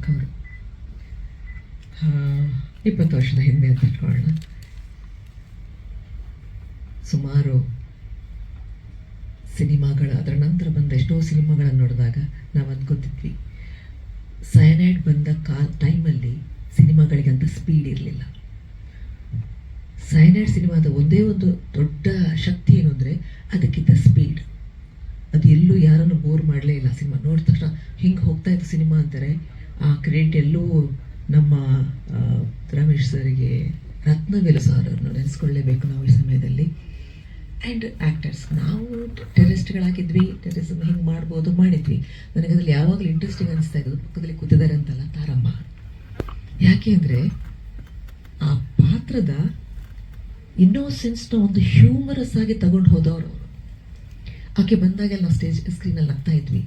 ಚಿಕ್ಕವರು. ಇಪ್ಪತ್ತು ವರ್ಷದ ಹಿಂದೆ ಅಂತ ಇಟ್ಕೊಳ್ಳೋಣ. ಸುಮಾರು ಸಿನಿಮಾಗಳ ಅದರ ನಂತರ ಬಂದ ಎಷ್ಟೋ ಸಿನಿಮಾಗಳನ್ನು ನೋಡಿದಾಗ ನಾವು ಅಂದ್ಕೊತಿದ್ವಿ ಸಯನೈಡ್ ಬಂದ ಕಾಲ್ ಟೈಮಲ್ಲಿ ಸಿನಿಮಾಗಳಿಗೆ ಅಂತ ಸ್ಪೀಡ್ ಇರಲಿಲ್ಲ. ಸಯನೈಡ್ ಸಿನಿಮಾದ ಒಂದೇ ಒಂದು ದೊಡ್ಡ ಶಕ್ತಿ ಏನು ಅಂದರೆ ಅದಕ್ಕಿಂತ ಸ್ಪೀಡ್ ಅದು ಎಲ್ಲೂ ಯಾರನ್ನು ಬೋರ್ ಮಾಡಲೇ ಇಲ್ಲ ಸಿನಿಮಾ. ನೋಡಿದ ತಕ್ಷಣ ಹಿಂಗೆ ಹೋಗ್ತಾ ಇತ್ತು ಸಿನಿಮಾ ಅಂತಾರೆ. ಆ ಕ್ರೆಡಿಟ್ ಎಲ್ಲೂ ನಮ್ಮ ರಮೇಶ್ ಸರ್ಗೆ ರತ್ನವೇಲು ಸರ್ ಅವ್ರನ್ನ ನೆನೆಸ್ಕೊಳ್ಳೇಬೇಕು ನಾವು ಈ ಸಮಯದಲ್ಲಿ. ಆ್ಯಂಡ್ ಆ್ಯಕ್ಟರ್ಸ್ ನಾವು ಟೆರರಿಸ್ಟ್ಗಳಾಗಿದ್ವಿ ಟೆರರಿಸಮ್ ಹಿಂಗೆ ಮಾಡ್ಬೋದು ಮಾಡಿದ್ವಿ. ನನಗೆ ಅದ್ರಲ್ಲಿ ಯಾವಾಗಲೂ ಇಂಟ್ರೆಸ್ಟಿಂಗ್ ಅನಿಸ್ತಾ ಇದ್ದು ಪಕ್ಕದಲ್ಲಿ ಕೂತಿದ್ದಾರೆ ಅಂತಲ್ಲ ತಾರಮ್ಮ. ಯಾಕೆ ಅಂದರೆ ಆ ಪಾತ್ರದ ಇನ್ನೋಸೆನ್ಸ್ನ ಒಂದು ಹ್ಯೂಮರಸ್ ಆಗಿ ತಗೊಂಡು ಹೋದವರು ಆಕೆ ಬಂದಾಗೆಲ್ಲ ನಾವು ಸ್ಟೇಜ್ ಸ್ಕ್ರೀನಲ್ಲಿ ನಗ್ತಾ ಇದ್ವಿ.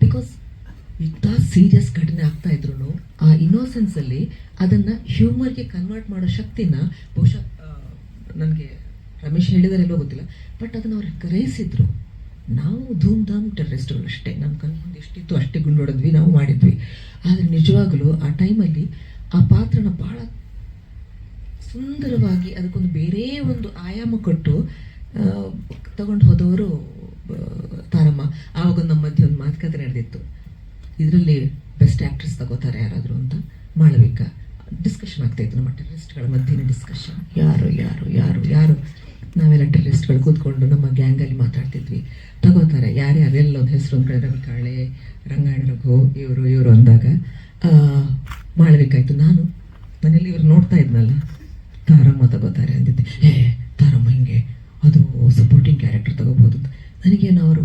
ಬಿಕಾಸ್ ಇಂಥ ಸೀರಿಯಸ್ ಘಟನೆ ಆಗ್ತಾ ಇದ್ರು ಆ ಇನ್ನೋಸೆನ್ಸ್ ಅಲ್ಲಿ ಅದನ್ನ ಹ್ಯೂಮರ್ಗೆ ಕನ್ವರ್ಟ್ ಮಾಡೋ ಶಕ್ತಿನ ಬಹುಶಃ ನನಗೆ ರಮೇಶ್ ಹೇಳಿದಾರೆಲ್ಲೋ ಗೊತ್ತಿಲ್ಲ ಬಟ್ ಅದನ್ನ ಅವ್ರು ಗ್ರಹಿಸಿದ್ರು ನಾವು ಧೂಮ್ ಧಾಮ್ ಟೆರರಿಸ್ಟ್ಗಳು ಅಷ್ಟೇ. ನಮ್ಮ ಕಣ್ಣು ಮುಂದೆ ಎಷ್ಟಿತ್ತು ಅಷ್ಟೇ ಗುಂಡೋಡಿದ್ವಿ ನಾವು ಮಾಡಿದ್ವಿ. ಆದರೆ ನಿಜವಾಗಲೂ ಆ ಟೈಮಲ್ಲಿ ಆ ಪಾತ್ರನ ಭಾಳ ಸುಂದರವಾಗಿ ಅದಕ್ಕೊಂದು ಬೇರೆ ಒಂದು ಆಯಾಮ ಕೊಟ್ಟು ತಗೊಂಡು ಹೋದವರು ತಾರಮ್ಮ. ಆವಾಗ ನಮ್ಮ ಮಧ್ಯೆ ಒಂದು ಮಾತುಕತೆ ನಡೆದಿತ್ತು. ಇದರಲ್ಲಿ ಬೆಸ್ಟ್ ಆ್ಯಕ್ಟ್ರೆಸ್ ತಗೋತಾರೆ ಯಾರಾದರೂ ಅಂತ ಮಾಳವಿಕ ಡಿಸ್ಕಷನ್ ಆಗ್ತಾ ಇತ್ತು ನಮ್ಮ ಟೆರರಿಸ್ಟ್ಗಳ ಮಧ್ಯೆ ಡಿಸ್ಕಷನ್ ಯಾರು ಯಾರು ಯಾರು ಯಾರು? ನಾವೆಲ್ಲ ಟೆರರಿಸ್ಟ್ಗಳು ಕೂತ್ಕೊಂಡು ನಮ್ಮ ಗ್ಯಾಂಗಲ್ಲಿ ಮಾತಾಡ್ತಿದ್ವಿ. ತಗೋತಾರೆ. ಯಾರ್ಯಾರು ಎಲ್ಲ ಒಂದು ಹೆಸರು ಒಂದು ಕಡೆ ರವಿ ಕಾಳೆ ರಂಗಾಯಣ ರಘು, ಇವರು ಇವರು ಅಂದಾಗ ಮಾಡಬೇಕಾಯ್ತು. ನಾನು ಮನೇಲಿ ಇವರು ನೋಡ್ತಾ ಇದ್ನಲ್ಲ ತಾರಮ್ಮ ತಗೋತಾರೆ ಅಂದಿದ್ದೆ ಏ ತಾರಮ್ಮ ಹಿಂಗೆ ಅದು ಸಪೋರ್ಟಿಂಗ್ ಕ್ಯಾರೆಕ್ಟರ್ ತಗೋಬೋದು ಅಂತ. ನನಗೇನು ಅವರು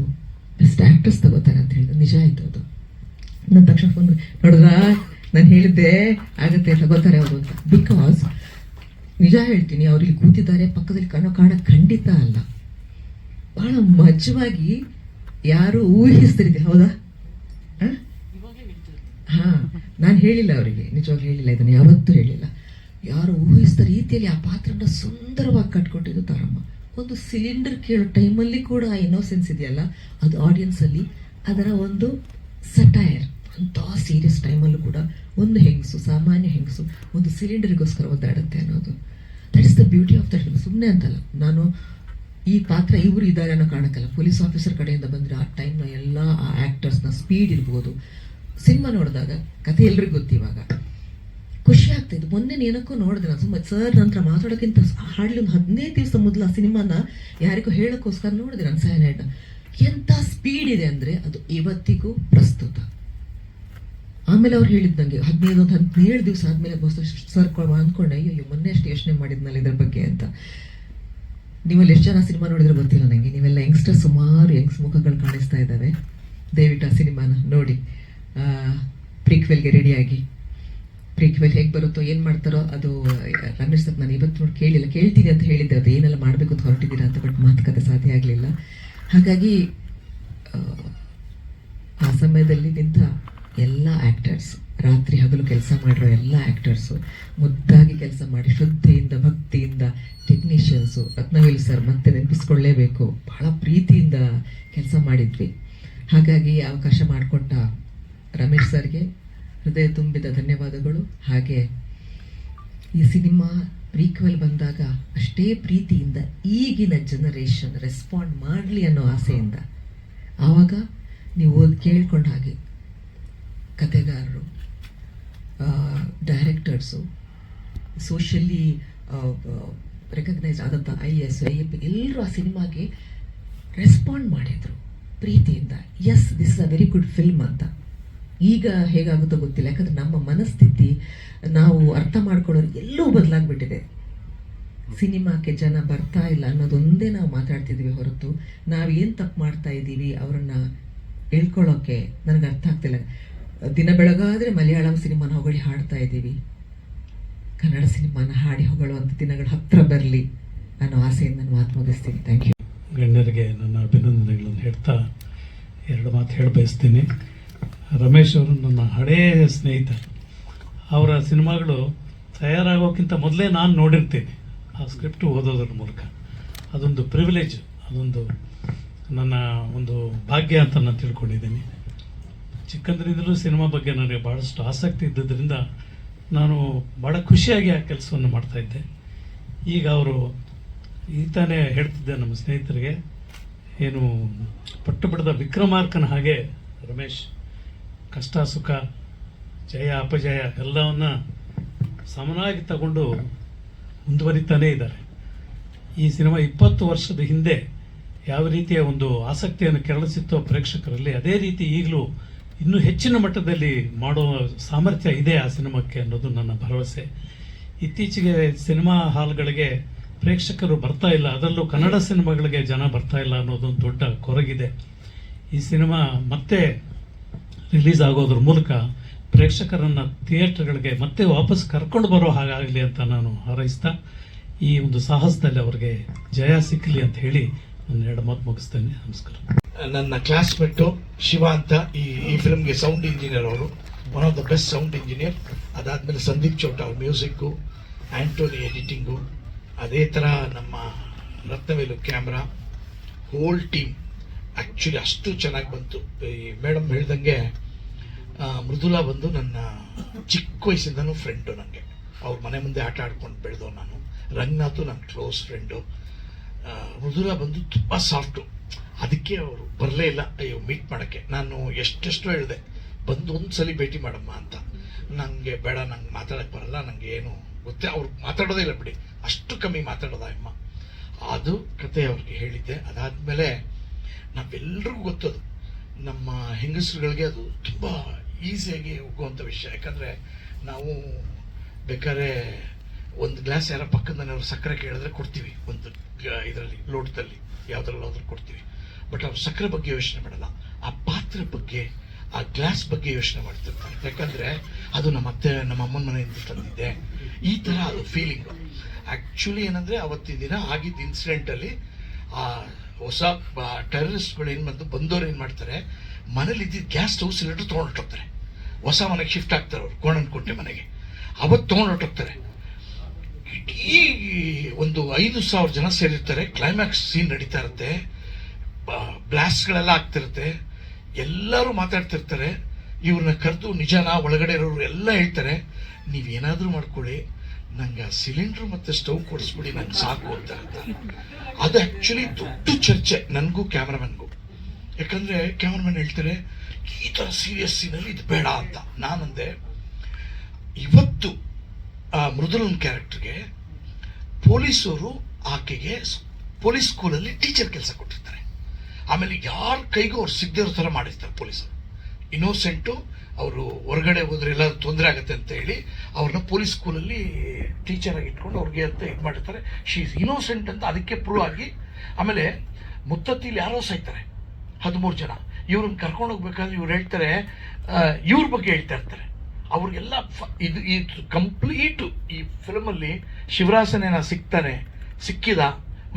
ಬೆಸ್ಟ್ ಆ್ಯಕ್ಟ್ರೆಸ್ ತಗೋತಾರೆ ಅಂತ ಹೇಳಿದ್ರು ನಿಜ ಆಯಿತು ಅದು ನನ್ನ ತಕ್ಷಣ ಫೋನ್ ನೋಡಿದ್ರಾ ನಾನು ಹೇಳಿದ್ದೆ ಆಗತ್ತೆ ತಗೋತಾರೆ ಅವರು ಅಂತ. ಬಿಕಾಸ್ ನಿಜ ಹೇಳ್ತೀನಿ, ಅವ್ರು ಇಲ್ಲಿ ಕೂತಿದ್ದಾರೆ, ಪಕ್ಕದಲ್ಲಿ ಕಣ್ಣು ಕಾಣ ಖಂಡಿತ ಅಲ್ಲ. ಬಹಳ ಮಜವಾಗಿ ಯಾರು ಊಹಿಸ್ತಿರ್ತೀವಿ ಹೌದಾ? ಹಾ? ನಾನು ಹೇಳಿಲ್ಲ ಅವರಿಗೆ ನಿಜವಾಗಿ ಹೇಳಿಲ್ಲ ಇದನ್ನು ಯಾವತ್ತೂ ಹೇಳಿಲ್ಲ. ಯಾರು ಊಹಿಸಿದ ರೀತಿಯಲ್ಲಿ ಆ ಪಾತ್ರನ ಸುಂದರವಾಗಿ ಕಟ್ಕೊಟ್ಟಿದ್ದು ತಾರಮ್ಮ. ಒಂದು ಸಿಲಿಂಡರ್ ಕೇಳೋ ಟೈಮಲ್ಲಿ ಕೂಡ ಆ ಇನ್ನೋಸೆನ್ಸ್ ಇದೆಯಲ್ಲ, ಅದು ಆಡಿಯನ್ಸಲ್ಲಿ ಅದರ ಒಂದು ಸಟೈರ್ ಅಂಥ ಸೀರಿಯಸ್ ಟೈಮಲ್ಲೂ ಕೂಡ ಒಂದು ಹೆಂಗಸು, ಸಾಮಾನ್ಯ ಹೆಂಗಸು ಒಂದು ಸಿಲಿಂಡರ್ಗೋಸ್ಕರ ಒದ್ದಾಡುತ್ತೆ ಅನ್ನೋದು. That is the beauty of that ಸುಮ್ಮನೆ ಅಂತಲ್ಲ, ನಾನು ಈ ಪಾತ್ರ ಇವರು ಇದ್ದಾರೆ ಅನ್ನೋ ಕಾರಣಕ್ಕಲ್ಲ ಪೊಲೀಸ್ ಆಫೀಸರ್ ಕಡೆಯಿಂದ ಬಂದರೆ ಆ ಟೈಮ್ನ ಎಲ್ಲ ಆ ಆ್ಯಕ್ಟರ್ಸ್ನ ಸ್ಪೀಡ್ ಇರ್ಬೋದು. ಸಿನಿಮಾ ನೋಡಿದಾಗ, ಕಥೆ ಎಲ್ರಿಗೂ ಗೊತ್ತಿವಾಗ ಖುಷಿ ಆಗ್ತಾಯಿತ್ತು ಮೊನ್ನೆ ಏನಕ್ಕೂ ನೋಡಿದೆ, ನಾನು ಸುಮ್ಮನೆ ಸರ್ ನಂತರ ಮಾತಾಡೋಕ್ಕಿಂತ ಹಾಡ್ಲಿ ಒಂದು ಹದಿನೈದು ದಿವಸ ಮೊದಲು ಆ ಸಿನಿಮಾನ ಯಾರಿಗೂ ಹೇಳೋಕ್ಕೋಸ್ಕರ ನೋಡಿದೆ ನಾನು ಸೈನೈಡ್ನ ಎಂಥ ಸ್ಪೀಡ್ ಇದೆ ಅಂದರೆ ಅದು ಇವತ್ತಿಗೂ ಪ್ರಸ್ತುತ. ಆಮೇಲೆ ಅವ್ರು ಹೇಳಿದ್ ನಂಗೆ, ಹದಿನೈದು ಒಂದು ಹದಿನೇಳು ದಿವಸ ಆದಮೇಲೆ ಸರ್ ಅಂದ್ಕೊಂಡೆ ಅಯ್ಯೋ ಮೊನ್ನೆ ಅಷ್ಟು ಯೋಚನೆ ಮಾಡಿದ್ನಲ್ಲ ಇದ್ರ ಬಗ್ಗೆ ಅಂತ. ನೀವಲ್ಲಿ ಎಷ್ಟು ಜನ ಸಿನಿಮಾ ನೋಡಿದ್ರೆ ಗೊತ್ತಿಲ್ಲ ನನಗೆ ನೀವೆಲ್ಲ ಯಂಗ್ಸ್ಟರ್ ಸುಮಾರು ಯಂಗ್ಸ್ ಮುಖಗಳು ಕಾಣಿಸ್ತಾ ಇದ್ದಾವೆ ದಯವಿಟ್ಟು ಆ ಸಿನಿಮಾನ ನೋಡಿ. ಪ್ರೀಕ್ವೆಲ್ಗೆ ರೆಡಿಯಾಗಿ ಪ್ರೀಕ್ವೆಲ್ ಹೇಗೆ ಬರುತ್ತೋ, ಏನು ಮಾಡ್ತಾರೋ, ಅದು ರಮೇಶ್ ನಾನು ಇವತ್ತು ನೋಡಿ ಕೇಳಿಲ್ಲ. ಕೇಳ್ತೀನಿ ಅಂತ ಹೇಳಿದ್ದೆ ಅದು ಏನೆಲ್ಲ ಮಾಡಬೇಕು ಅಂತ ಹೊರಟಿದ್ದೀರಾ ಅಂತ ಬಟ್ ಮಾತುಕತೆ ಸಾಧ್ಯ ಆಗಲಿಲ್ಲ. ಹಾಗಾಗಿ ಆ ಸಮಯದಲ್ಲಿ ನಿಂತ ಎಲ್ಲ ಆ್ಯಕ್ಟರ್ಸ್ ರಾತ್ರಿ ಹಗಲು ಕೆಲಸ ಮಾಡಿರೋ ಎಲ್ಲ ಆ್ಯಕ್ಟರ್ಸು ಮುದ್ದಾಗಿ ಕೆಲಸ ಮಾಡಿ ಶ್ರದ್ಧೆಯಿಂದ, ಭಕ್ತಿಯಿಂದ ಟೆಕ್ನಿಷಿಯನ್ಸು ರತ್ನವೇಲು ಸರ್ ಮತ್ತೆ ನೆನಪಿಸ್ಕೊಳ್ಳೇಬೇಕು. ಬಹಳ ಪ್ರೀತಿಯಿಂದ ಕೆಲಸ ಮಾಡಿದ್ವಿ. ಹಾಗಾಗಿ ಅವಕಾಶ ಮಾಡಿಕೊಟ್ಟ ರಮೇಶ್ ಸರ್ಗೆ ಹೃದಯ ತುಂಬಿದ ಧನ್ಯವಾದಗಳು. ಹಾಗೆ ಈ ಸಿನಿಮಾ ಪ್ರೀಕ್ವೆಲ್ ಬಂದಾಗ ಅಷ್ಟೇ ಪ್ರೀತಿಯಿಂದ ಈಗಿನ ಜನರೇಷನ್ ರೆಸ್ಪಾಂಡ್ ಮಾಡಲಿ ಅನ್ನೋ ಆಸೆಯಿಂದ. ಆವಾಗ ನೀವು ಓದಿ ಕೇಳ್ಕೊಂಡ ಹಾಗೆ ಕತೆಗಾರರು ಡೈರೆಕ್ಟರ್ಸು ಸೋಷಿಯಲಿ ರೆಕಗ್ನೈಸ್ ಆದಂಥ ಐ ಎಸ್ ಐ ಎ ಎಲ್ಲರೂ ಆ ಸಿನಿಮಾಗೆ ರೆಸ್ಪಾಂಡ್ ಮಾಡಿದರು ಪ್ರೀತಿಯಿಂದ. Yes this is a very good film ಅಂತ. ಈಗ ಹೇಗಾಗುತ್ತೋ ಗೊತ್ತಿಲ್ಲ. ಯಾಕಂದ್ರೆ ನಮ್ಮ ಮನಸ್ಥಿತಿ, ನಾವು ಅರ್ಥ ಮಾಡ್ಕೊಳ್ಳೋರು ಎಲ್ಲೂ ಬದಲಾಗ್ಬಿಟ್ಟಿದೆ. ಸಿನಿಮಾಕ್ಕೆ ಜನ ಬರ್ತಾ ಇಲ್ಲ ಅನ್ನೋದೊಂದೇ ನಾವು ಮಾತಾಡ್ತಿದ್ವಿ ಹೊರತು. ನಾವು ಏನು ತಪ್ಪು ಮಾಡ್ತಾ ಇದ್ದೀವಿ, ಅವರನ್ನ ಹೇಳ್ಕೊಳ್ಳೋಕ್ಕೆ ನನಗೆ ಅರ್ಥ ಆಗ್ತಿಲ್ಲ. ದಿನ ಬೆಳಗಾದರೆ ಮಲಯಾಳಂ ಸಿನಿಮಾನ ಹೊಗಳಿ ಹಾಡ್ತಾ ಇದ್ದೀವಿ. ಕನ್ನಡ ಸಿನಿಮಾನ ಹಾಡಿ ಹೊಗಳುವಂಥ ದಿನಗಳು ಹತ್ರ ಬರಲಿ ಅನ್ನೋ ಆಸೆಯಿಂದ ನಾನು ಮಾತು ಮುಗಿಸ್ತೀನಿ. ಥ್ಯಾಂಕ್ ಯು ಗಣ್ಯರಿಗೆ ನನ್ನ ಅಭಿನಂದನೆಗಳನ್ನು ಹೇಳ್ತಾ ಎರಡು ಮಾತು ಹೇಳಿ ಬಯಸ್ತೀನಿ. ರಮೇಶ್ ಅವರು ನನ್ನ ಹಳೇ ಸ್ನೇಹಿತ ಅವರ ಸಿನಿಮಾಗಳು ತಯಾರಾಗೋಕ್ಕಿಂತ ಮೊದಲೇ ನಾನು ನೋಡಿರ್ತೀನಿ. ಆ ಸ್ಕ್ರಿಪ್ಟ್ ಓದೋದ್ರ ಮೂಲಕ. ಅದೊಂದು ಪ್ರಿವಿಲೇಜ್ ಅದೊಂದು ನನ್ನ ಒಂದು ಭಾಗ್ಯ ಅಂತ ನಾನು ತಿಳ್ಕೊಂಡಿದ್ದೀನಿ. ಚಿಕ್ಕಂದ್ರಿಂದಲೂ ಸಿನಿಮಾ ಬಗ್ಗೆ ನನಗೆ ಭಾಳಷ್ಟು ಆಸಕ್ತಿ ಇದ್ದುದರಿಂದ ನಾನು ಭಾಳ ಖುಷಿಯಾಗಿ ಆ ಕೆಲಸವನ್ನು ಮಾಡ್ತಾ ಇದ್ದೆ. ಈಗ ಅವರು ಈ ತಾನೇ ಹೇಳ್ತಿದ್ದೆ ನಮ್ಮ ಸ್ನೇಹಿತರಿಗೆ, ಏನು ಪಟ್ಟು ಪಡೆದ ವಿಕ್ರಮಾರ್ಕನ ಹಾಗೆ ರಮೇಶ್, ಕಷ್ಟ, ಸುಖ, ಜಯ, ಅಪಜಯ ಎಲ್ಲವನ್ನ ಸಮನಾಗಿ ತಗೊಂಡು ಮುಂದುವರಿತಾನೇ ಇದ್ದಾರೆ. ಈ ಸಿನಿಮಾ ಇಪ್ಪತ್ತು ವರ್ಷದ ಹಿಂದೆ ಯಾವ ರೀತಿಯ ಒಂದು ಆಸಕ್ತಿಯನ್ನು ಕೆರಳಿಸಿತ್ತೋ ಪ್ರೇಕ್ಷಕರಲ್ಲಿ, ಅದೇ ರೀತಿ ಈಗಲೂ ಇನ್ನೂ ಹೆಚ್ಚಿನ ಮಟ್ಟದಲ್ಲಿ ಮಾಡೋ ಸಾಮರ್ಥ್ಯ ಇದೆ ಆ ಸಿನಿಮಾಕ್ಕೆ ಅನ್ನೋದು ನನ್ನ ಭರವಸೆ. ಇತ್ತೀಚೆಗೆ ಸಿನಿಮಾ ಹಾಲ್ಗಳಿಗೆ ಪ್ರೇಕ್ಷಕರು ಬರ್ತಾ ಇಲ್ಲ. ಅದರಲ್ಲೂ ಕನ್ನಡ ಸಿನಿಮಾಗಳಿಗೆ ಜನ ಬರ್ತಾ ಇಲ್ಲ ಅನ್ನೋದೊಂದು ದೊಡ್ಡ ಕೊರಗಿದೆ. ಈ ಸಿನಿಮಾ ಮತ್ತೆ ರಿಲೀಸ್ ಆಗೋದ್ರ ಮೂಲಕ ಪ್ರೇಕ್ಷಕರನ್ನ ಥಿಯೇಟರ್ಗಳಿಗೆ ಮತ್ತೆ ವಾಪಸ್ ಕರ್ಕೊಂಡು ಬರೋ ಹಾಗಾಗಲಿ ಅಂತ ನಾನು ಹಾರೈಸ್ತಾ, ಈ ಒಂದು ಸಾಹಸದಲ್ಲಿ ಅವರಿಗೆ ಜಯ ಸಿಕ್ಕಲಿ ಅಂತ ಹೇಳಿ ನನ್ನ ಎರಡು ಮಾತು ಮುಗಿಸ್ತೇನೆ. ನಮಸ್ಕಾರ. ನನ್ನ ಕ್ಲಾಸ್ಮೇಟು ಶಿವ ಅಂತ ಈ ಈ ಫಿಲ್ಮ್ಗೆ ಸೌಂಡ್ ಇಂಜಿನಿಯರ್ ಅವರು. One of the best sound engineer ಅದಾದಮೇಲೆ ಸಂದೀಪ್ ಚೌಟ ಅವ್ರ ಮ್ಯೂಸಿಕ್ಕು ಆ್ಯಂಟೋನಿ ಎಡಿಟಿಂಗು ಅದೇ ಥರ ನಮ್ಮ Rathnavelu camera whole team actually ಅಷ್ಟು ಚೆನ್ನಾಗಿ ಬಂತು. ಈ ಮೇಡಮ್ ಹೇಳ್ದಂಗೆ ಮೃದುಲಾ ಬಂದು ನನ್ನ ಚಿಕ್ಕ ವಯಸ್ಸಿಂದನೂ ಫ್ರೆಂಡು ನನಗೆ ಅವ್ರ ಮನೆ ಮುಂದೆ ಆಟ ಆಡ್ಕೊಂಡು ಬೆಳೆದೋ ನಾನು. ರಂಗನಾಥು ನನ್ನ ಕ್ಲೋಸ್ ಫ್ರೆಂಡು ಮೃದುಲಾ ಬಂದು ತುಂಬ ಸಾಫ್ಟು ಅದಕ್ಕೆ ಅವರು ಬರಲೇ ಇಲ್ಲ. ಅಯ್ಯೋ ಮೀಟ್ ಮಾಡೋಕ್ಕೆ. ನಾನು ಎಷ್ಟೆಷ್ಟೋ ಹೇಳಿದೆ. ಬಂದು ಒಂದು ಸಲ ಭೇಟಿ ಮಾಡಮ್ಮ ಅಂತ. ನನಗೆ ಬೇಡ, ನಂಗೆ ಮಾತಾಡಕ್ಕೆ ಬರಲ್ಲ ನನಗೆ ಏನು ಗೊತ್ತೇ, ಅವ್ರು ಮಾತಾಡೋದೇ ಇಲ್ಲ ಬಿಡಿ. ಅಷ್ಟು ಕಮ್ಮಿ ಮಾತಾಡೋದ ಅಮ್ಮ? ಅದು ಕತೆ ಅವ್ರಿಗೆ ಹೇಳಿದ್ದೆ. ಅದಾದಮೇಲೆ ನಾವೆಲ್ಲರಿಗೂ ಗೊತ್ತದು ನಮ್ಮ ಹೆಂಗಸರುಗಳಿಗೆ ಅದು ತುಂಬ ಈಸಿಯಾಗಿ ಹೋಗುವಂಥ ವಿಷಯ. ಯಾಕಂದರೆ ನಾವು ಬೇಕಾದ್ರೆ ಒಂದು ಗ್ಲಾಸ್ ಯಾರೋ ಪಕ್ಕದ ಮನೆಯವ್ರು ಸಕ್ಕರೆ ಕೇಳಿದ್ರೆ ಕೊಡ್ತೀವಿ. ಒಂದು ಇದರಲ್ಲಿ, ಲೋಟದಲ್ಲಿ, ಯಾವುದ್ರಲ್ಲಾದ್ರೂ ಕೊಡ್ತೀವಿ. ಬಟ್ ಅವ್ರು ಸಕ್ಕರೆ ಬಗ್ಗೆ ಯೋಚನೆ ಮಾಡಲ್ಲ. ಆ ಪಾತ್ರೆ ಬಗ್ಗೆ, ಆ ಗ್ಲಾಸ್ ಬಗ್ಗೆ ಯೋಚನೆ ಮಾಡ್ತಿರ್ತಾರೆ. ಯಾಕಂದ್ರೆ ಅದು ನಮ್ಮ ಅತ್ತೆ, ನಮ್ಮ ಅಮ್ಮನ ಮನೆಯಿಂದ ತಂದಿದೆ ಈ ತರ ಅದು ಫೀಲಿಂಗ್ ಆಕ್ಚುಲಿ ಏನಂದ್ರೆ ಅವತ್ತಿನ ದಿನ ಆಗಿದ್ದ ಇನ್ಸಿಡೆಂಟ್ ಅಲ್ಲಿ, ಆ ಹೊಸ ಟೆರರಿಸ್ಟ್ಗಳು ಏನ್ ಬಂದು, ಬಂದವ್ರು ಏನ್ ಮಾಡ್ತಾರೆ ಮನೇಲಿ ಇದ್ದಿದ್ದ ಗ್ಯಾಸ್ ಸ್ಟವ್ ಸಿಲಿಂಡರ್ ತೊಗೊಂಡೋಗ್ತಾರೆ ಹೊಸ ಮನೆಗೆ ಶಿಫ್ಟ್ ಆಗ್ತಾರೆ ಅವ್ರು ಕೋಣನ್ಕೋಟೆ ಮನೆಗೆ. ಅವತ್ತು ತೊಗೊಂಡೋಗ್ತಾರೆ ಇಡೀ ಒಂದು ಐದು ಸಾವಿರ ಜನ ಸೇರಿರ್ತಾರೆ. ಕ್ಲೈಮ್ಯಾಕ್ಸ್ ಸೀನ್ ನಡೀತಾ ಇರುತ್ತೆ. ಬ್ಲಾಸ್ಟ್ಗಳೆಲ್ಲ ಆಗ್ತಿರುತ್ತೆ. ಎಲ್ಲರೂ ಮಾತಾಡ್ತಿರ್ತಾರೆ. ಇವ್ರನ್ನ ಕರೆದು ನಿಜನಾ ಒಳಗಡೆ ಇರೋರು ಎಲ್ಲ ಹೇಳ್ತಾರೆ. ನೀವೇನಾದರೂ ಮಾಡ್ಕೊಳ್ಳಿ. ನಂಗೆ ಆ ಸಿಲಿಂಡರ್ ಮತ್ತು ಸ್ಟವ್ ಕೊಡಿಸ್ಬಿಡಿ, ನಂಗೆ ಸಾಕು ಅಂತ. ಅದು ಆ್ಯಕ್ಚುಲಿ ದೊಡ್ಡ ಚರ್ಚೆ ನನಗೂ ಕ್ಯಾಮ್ರಾಮನ್ಗೂ. ಯಾಕಂದರೆ ಕ್ಯಾಮ್ರಾಮನ್ ಹೇಳ್ತಾರೆ, ಈ ಥರ ಸೀರಿಯಸ್ ಸೀನಲ್ಲಿ ಇದು ಬೇಡ ಅಂತ. ನಾನಂದೆ, ಇವತ್ತು ಆ ಮೃದುಲನ್ ಕ್ಯಾರೆಕ್ಟರ್ಗೆ ಪೊಲೀಸರು ಆಕೆಗೆ ಪೊಲೀಸ್ ಸ್ಕೂಲಲ್ಲಿ ಟೀಚರ್ ಕೆಲಸ ಕೊಟ್ಟಿರ್ತಾರೆ. ಆಮೇಲೆ ಯಾರ ಕೈಗೂ ಅವ್ರು ಸಿಗದಿರೋ ಥರ ಮಾಡಿಸ್ತಾರೆ ಪೊಲೀಸರು. ಇನ್ನೋಸೆಂಟು ಅವರು ಹೊರಗಡೆ ಹೋದ್ರೆ ಎಲ್ಲ ತೊಂದರೆ ಆಗುತ್ತೆ ಅಂತ ಹೇಳಿ ಅವ್ರನ್ನ ಪೊಲೀಸ್ ಸ್ಕೂಲಲ್ಲಿ ಟೀಚರ್ ಆಗಿ ಇಟ್ಕೊಂಡು ಅವ್ರಿಗೆ ಅಂತ ಇದು ಮಾಡಿರ್ತಾರೆ. ಶಿ ಇಸ್ ಇನ್ನೋಸೆಂಟ್ ಅಂತ ಅದಕ್ಕೆ ಪ್ರೂವ್ ಆಗಿ ಆಮೇಲೆ ಮುತ್ತತ್ತಿಲಿ ಯಾರೋ ಸಾಯ್ತಾರೆ. ಹದಿಮೂರು ಜನ. ಇವ್ರನ್ನ ಕರ್ಕೊಂಡು ಹೋಗ್ಬೇಕಾದ್ರೆ ಇವ್ರು ಹೇಳ್ತಾರೆ ಇವ್ರ ಬಗ್ಗೆ ಹೇಳ್ತಾ ಇರ್ತಾರೆ. ಅವ್ರಿಗೆಲ್ಲ ಇದು ಈ ಕಂಪ್ಲೀಟು ಈ ಫಿಲ್ಮಲ್ಲಿ ಶಿವರಾಸನೇನ ಸಿಗ್ತಾನೆ, ಸಿಕ್ಕಿದ,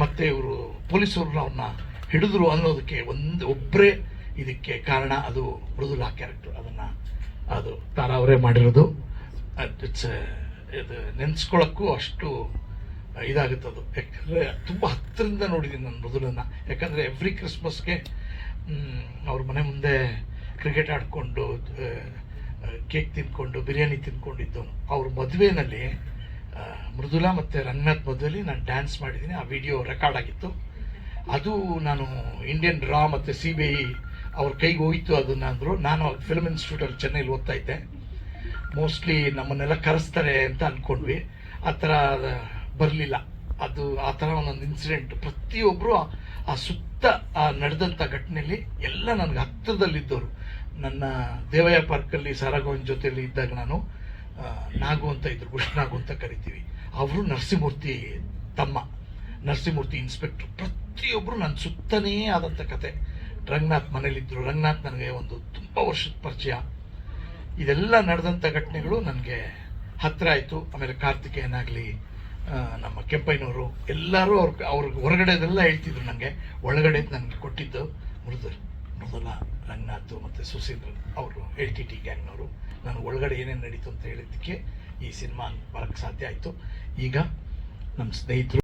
ಮತ್ತು ಇವರು ಪೊಲೀಸರು ಅವ್ರನ್ನ ಹಿಡಿದ್ರು ಅನ್ನೋದಕ್ಕೆ ಒಂದು ಒಬ್ಬರೇ ಇದಕ್ಕೆ ಕಾರಣ ಅದು ಮೃದುಲಾ ಕ್ಯಾರೆಕ್ಟರ್ ಅದನ್ನು ಅದು ತಾರಾ ಅವರೇ ಮಾಡಿರೋದು. ಇಟ್ಸ್ ಇದು ನೆನೆಸ್ಕೊಳ್ಳೋಕ್ಕೂ ಅಷ್ಟು ಇದಾಗುತ್ತೆ ಅದು. ಯಾಕಂದರೆ ತುಂಬ ಹತ್ತಿರದಿಂದ ನೋಡಿದ್ದೀನಿ ನಾನು ಮೃದುಲನ್ನು. ಯಾಕಂದರೆ ಎವ್ರಿ ಕ್ರಿಸ್ಮಸ್ಗೆ ಅವ್ರ ಮನೆ ಮುಂದೆ ಕ್ರಿಕೆಟ್ ಆಡಿಕೊಂಡು ಕೇಕ್ ತಿನ್ಕೊಂಡು, ಬಿರಿಯಾನಿ ತಿಂದ್ಕೊಂಡಿದ್ದು ಅವ್ರ ಮದುವೆನಲ್ಲಿ ಮೃದುಲಾ ಮತ್ತು ರಂಗನಾಥ್ ಮದುವೆಯಲ್ಲಿ ನಾನು ಡ್ಯಾನ್ಸ್ ಮಾಡಿದ್ದೀನಿ ಆ ವಿಡಿಯೋ ರೆಕಾರ್ಡ್ ಆಗಿತ್ತು. ಅದು ನಾನು ಇಂಡಿಯನ್ ಡ್ರಾ ಮತ್ತು ಸಿ ಬಿ ಐ ಅವ್ರ ಕೈಗೆ ಹೋಯಿತು ಅದನ್ನ ಅಂದರು. ನಾನು ಫಿಲ್ಮ್ ಇನ್ಸ್ಟಿಟ್ಯೂಟಲ್ಲಿ ಚೆನ್ನೈಲಿ ಓದ್ತಾ ಇದ್ದೆ. ಮೋಸ್ಟ್ಲಿ ನಮ್ಮನ್ನೆಲ್ಲ ಕರೆಸ್ತಾರೆ ಅಂತ ಅಂದ್ಕೊಂಡ್ವಿ ಆ ಥರ ಬರಲಿಲ್ಲ. ಅದು ಆ ಥರ ಒಂದೊಂದು ಇನ್ಸಿಡೆಂಟ್ ಪ್ರತಿಯೊಬ್ಬರು ಆ ಸುತ್ತ ಆ ನಡೆದಂಥ ಘಟನೆಯಲ್ಲಿ ಎಲ್ಲ ನನಗೆ ಹತ್ತಿರದಲ್ಲಿದ್ದವರು ನನ್ನ ದೇವಯ್ಯ ಪಾರ್ಕಲ್ಲಿ ಸಾರಾಗೋವಿನ ಜೊತೆಯಲ್ಲಿ ಇದ್ದಾಗ ನಾನು ನಾಗು ಅಂತ ಇದ್ರು, ಕೃಷ್ಣಾಗು ಅಂತ ಕರಿತೀವಿ. ಅವರು ನರಸಿಂಹಮೂರ್ತಿ ತಮ್ಮ. ನರಸಿಂಹಮೂರ್ತಿ ಇನ್ಸ್ಪೆಕ್ಟರ್ ಪ್ರತಿಯೊಬ್ಬರು ನನ್ನ ಸುತ್ತನೇ ಆದಂಥ ಕತೆ. ರಂಗನಾಥ್ ಮನೇಲಿದ್ದರು ರಂಗನಾಥ್ ನನಗೆ ಒಂದು ತುಂಬ ವರ್ಷದ ಪರಿಚಯ. ಇದೆಲ್ಲ ನಡೆದಂಥ ಘಟನೆಗಳು ನನಗೆ ಹತ್ತಿರ ಆಯಿತು. ಆಮೇಲೆ ಕಾರ್ತಿಕೇಯನಾಗಲಿ ನಮ್ಮ ಕೆಂಪಯ್ಯನವರು ಎಲ್ಲರೂ ಅವ್ರ ಅವ್ರಿಗೆ ಹೊರಗಡೆದೆಲ್ಲ ಹೇಳ್ತಿದ್ರು ನನಗೆ ಒಳಗಡೆ ನನಗೆ ಕೊಟ್ಟಿದ್ದು ಮೃದು ಮೃದುಲ ರಂಗನಾಥ್ ಮತ್ತು ಸುಶೀಂದ್ರನ್ ಅವರು, ಎಲ್ ಟಿ ಟಿ ಗ್ಯಾಂಗ್ನವರು. ನಾನು ಒಳಗಡೆ ಏನೇನು ನಡೀತು ಅಂತ ಹೇಳಿದ್ದಕ್ಕೆ ಈ ಸಿನಿಮಾ ಬರೋಕ್ಕೆ ಸಾಧ್ಯ ಆಯಿತು. ಈಗ ನಮ್ಮ ಸ್ನೇಹಿತರು